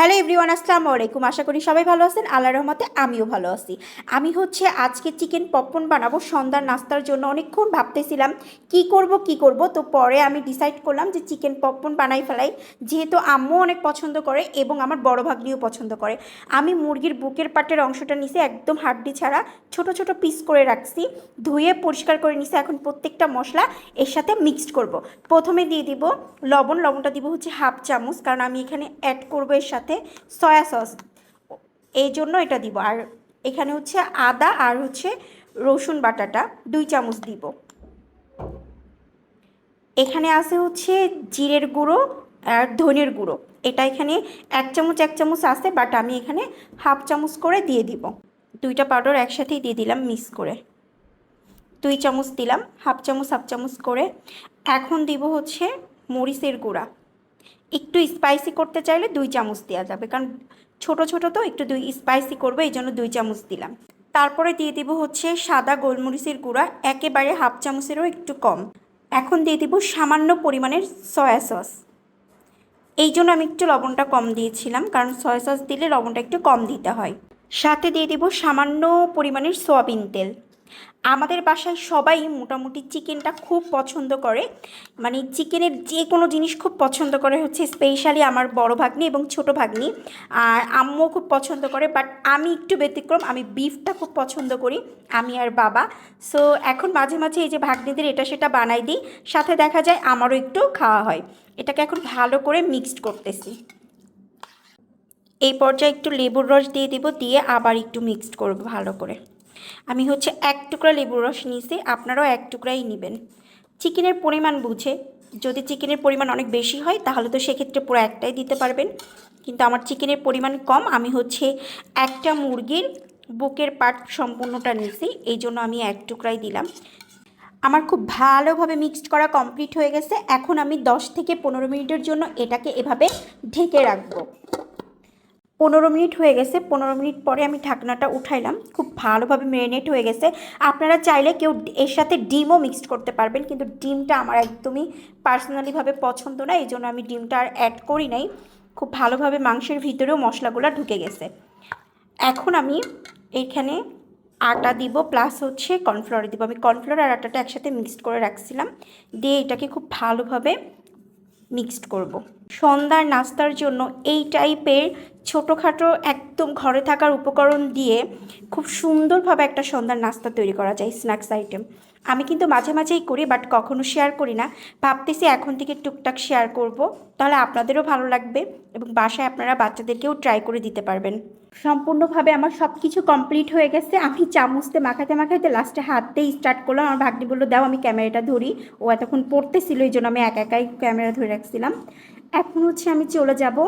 Hello everyone, আসসালামু আলাইকুম। আশা করি সবাই ভালো আছেন। আল্লাহ রহমতে আমিও ভালো আছি। আমি হচ্ছে আজকে চিকেন পপকর্ন বানাবো। সন্ধ্যার নাস্তার জন্য অনেকক্ষণ ভাবতেছিলাম, কি করব কি করব? তো পরে আমি ডিসাইড করলাম যে চিকেন পপকর্ন বানাই ফেলাই। যেহেতু আম্মু অনেক পছন্দ করে এবং আমার বড় ভাগ্নিও পছন্দ করে। আমি মুরগির বুকের পাটের অংশটা নিচে একদম হাড্ডি ছাড়া। ছোট ছোট পিস করে রাখছি। ধুয়ে পরিষ্কার করে নিছি এখন প্রত্যেকটা মশলা এর সাথে মিক্সড করব। প্রথমে দিয়ে দিব লবণ। লবণটা দিব হচ্ছে হাফ চামচ। কারণ আমি এখানে অ্যাড করব এর সাথে সয়া সস এই জন্য এটা দিব। আর এখানে হচ্ছে আদা আর হচ্ছে রসুন বাটাটা দুই চামচ দিব। এখানে আছে হচ্ছে জিরের গুঁড়ো আর ধনের গুঁড়ো। এটা এখানে এক চামচ এক চামচ আছে বাট আমি এখানে হাফ চামচ করে দিয়ে দিব। দুইটা পাউডার একসাথেই দিয়ে দিলাম মিক্স করে। দুই চামচ দিলাম, হাফ চামচ হাফ চামচ করে। এখন দিব হচ্ছে মরিচের গুঁড়া। একটু স্পাইসি করতে চাইলে দুই চামচ দেওয়া যাবে। কারণ ছোট ছোট তো একটু দুই স্পাইসি করবে, এই জন্য দুই চামচ দিলাম। তারপরে দিয়ে দিব হচ্ছে সাদা গোলমরিচের গুঁড়া, একেবারে হাফ চামচেরও একটু কম। এখন দিয়ে দিব সামান্য পরিমাণের সয়া সস এই জন্য আমি একটু লবণটা কম দিয়েছিলাম, কারণ সয়া সস দিলে লবণটা একটু কম দিতে হয়। সাথে দিয়ে দিব সামান্য পরিমাণের সয়াবিন তেল। আমাদের বাসায় সবাই মোটামুটি চিকেনটা খুব পছন্দ করে। মানে চিকেনের যে কোনো জিনিস খুব পছন্দ করে হচ্ছে স্পেশালি আমার বড় ভাগ্নি এবং ছোট ভাগ্নি। আর আম্মুও খুব পছন্দ করে, বাট আমি একটু ব্যতিক্রম, আমি বিফটা খুব পছন্দ করি, আমি আর বাবা। সো এখন মাঝে মাঝে এই যে ভাগ্নিদের এটা সেটা বানাই দিই, সাথে দেখা যায় আমারও একটু খাওয়া হয়। এটাকে এখন ভালো করে মিক্সড করতেছি। এই পর্যায়ে একটু লেবুর রস দিয়ে দিব, দিয়ে আবার একটু মিক্সড করব ভালো করে। আমি হচ্ছে এক টুকরা লেবুর রস নিয়েছি, আপনারাও এক টুকরাই নেবেন। চিকেনের পরিমাণ বুঝে, যদি চিকেনের পরিমাণ অনেক বেশি হয়, তাহলে তো সেক্ষেত্রে পুরো একটাই দিতে পারবেন। কিন্তু আমার চিকেনের পরিমাণ কম, আমি হচ্ছে একটা মুরগির বুকের পাট সম্পূর্ণটা নিয়েছি, এই জন্য আমি এক টুকরাই দিলাম। আমার খুব ভালোভাবে মিক্সড করা কমপ্লিট হয়ে গেছে, এখন আমি 10 থেকে পনেরো মিনিটের জন্য এটাকে এভাবে ঢেকে রাখব। পনেরো মিনিট হয়ে গেছে, পনেরো মিনিট পরে আমি ঢাকনাটা উঠাইলাম। খুব ভালোভাবে ম্যারিনেট হয়ে গেছে। আপনারা চাইলে কেউ এর সাথে ডিমও মিক্সড করতে পারবেন, কিন্তু ডিমটা আমার একদমই পার্সোনালিভাবে পছন্দ না এই জন্য আমি ডিমটা আর অ্যাড করি নাই। খুব ভালোভাবে মাংসের ভিতরেও মশলাগুলো ঢুকে গেছে। এখন আমি এখানে আটা দিব প্লাস হচ্ছে কর্নফ্লাওয়ার দিব। আমি কর্নফ্লাওয়ার আর আটাটা একসাথে মিক্সড করে রাখছিলাম। দিয়ে এটাকে খুব ভালোভাবে মিক্সড করব। সন্ধ্যার নাস্তার জন্য এই টাইপের ছোটোখাটো একদম ঘরে থাকার উপকরণ দিয়ে খুব সুন্দরভাবে একটা সন্ধ্যার নাস্তা তৈরি করা যায় স্ন্যাক্স আইটেম আমি কিন্তু মাঝে মাঝেই করি বাট কখনো শেয়ার করি না। ভাবতেছি এখন থেকে টুকটাক শেয়ার করব। তাহলে আপনাদেরও ভালো লাগবে এবং বাসায় আপনারা বাচ্চাদেরকেও ট্রাই করে দিতে পারবেন। সম্পূর্ণভাবে আমার সব কিছু কমপ্লিট হয়ে গেছে। আমি চামচতে মাখাতে মাখাতে লাস্টে হাততেই স্টার্ট করলাম। আমার ভাগ্নি বলল, দাও, আমি ক্যামেরাটা ধরি। ও এতক্ষণ পড়তেছিল এই জন্য আমি একা একাই ক্যামেরা ধরে রাখছিলাম। এখন হচ্ছে আমি চলে যাব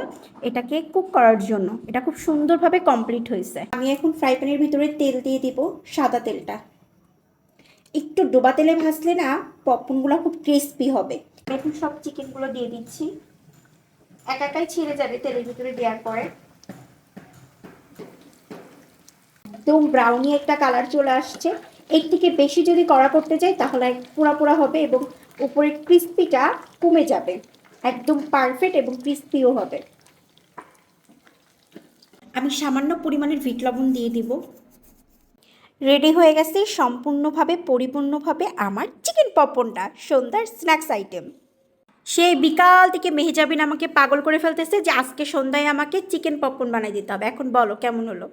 এটাকে কুক করার জন্য। এটা খুব সুন্দরভাবে কমপ্লিট হয়েছে। আমি এখন ফ্রাই প্যানের ভিতরে তেল দিয়ে দিব সাদা তেলটা। একটু ডোবা তেলে ভাজলে না পপকর্নগুলো খুব ক্রিস্পি হবে। এখন সব চিকেনগুলো দিয়ে দিচ্ছি। একা একাই ছেড়ে যাবে তেলের ভিতরে দেওয়ার পরে। একদম ব্রাউনি একটা কালার চলে আসছে। এর থেকে বেশি যদি কড়া করতে যাই তাহলে পোড়া পোড়া হবে এবং উপরের ক্রিস্পিটা কমে যাবে। একদম পারফেক্ট এবং ক্রিস্পিও হবে। আমি সামান্য পরিমাণের ভিট লবণ দিয়ে দিব। রেডি হয়ে গেছে সম্পূর্ণভাবে পরিপূর্ণভাবে আমার চিকেন পপকর্নটা সন্ধ্যার স্ন্যাক্স আইটেম সে বিকাল থেকে মেহেজাবিন আমাকে পাগল করে ফেলতেছে যে আজকে সন্ধ্যায় আমাকে চিকেন পপকর্ন বানিয়ে দিতে হবে। এখন বলো কেমন হলো?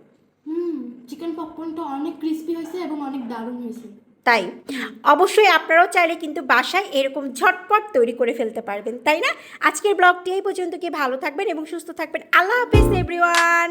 হুম চিকেন পপকর্নটা অনেক ক্রিস্পি হয়েছে এবং অনেক দারুণ হয়েছে। তাই? অবশ্যই আপনারাও চাইলে কিন্তু বাসায় এরকম ঝটপট তৈরি করে ফেলতে পারবেন, তাই না? আজকের ব্লগটি এই পর্যন্ত কি ভালো থাকবেন এবং সুস্থ থাকবেন? আল্লাহ হাফেজ এভরিওয়ান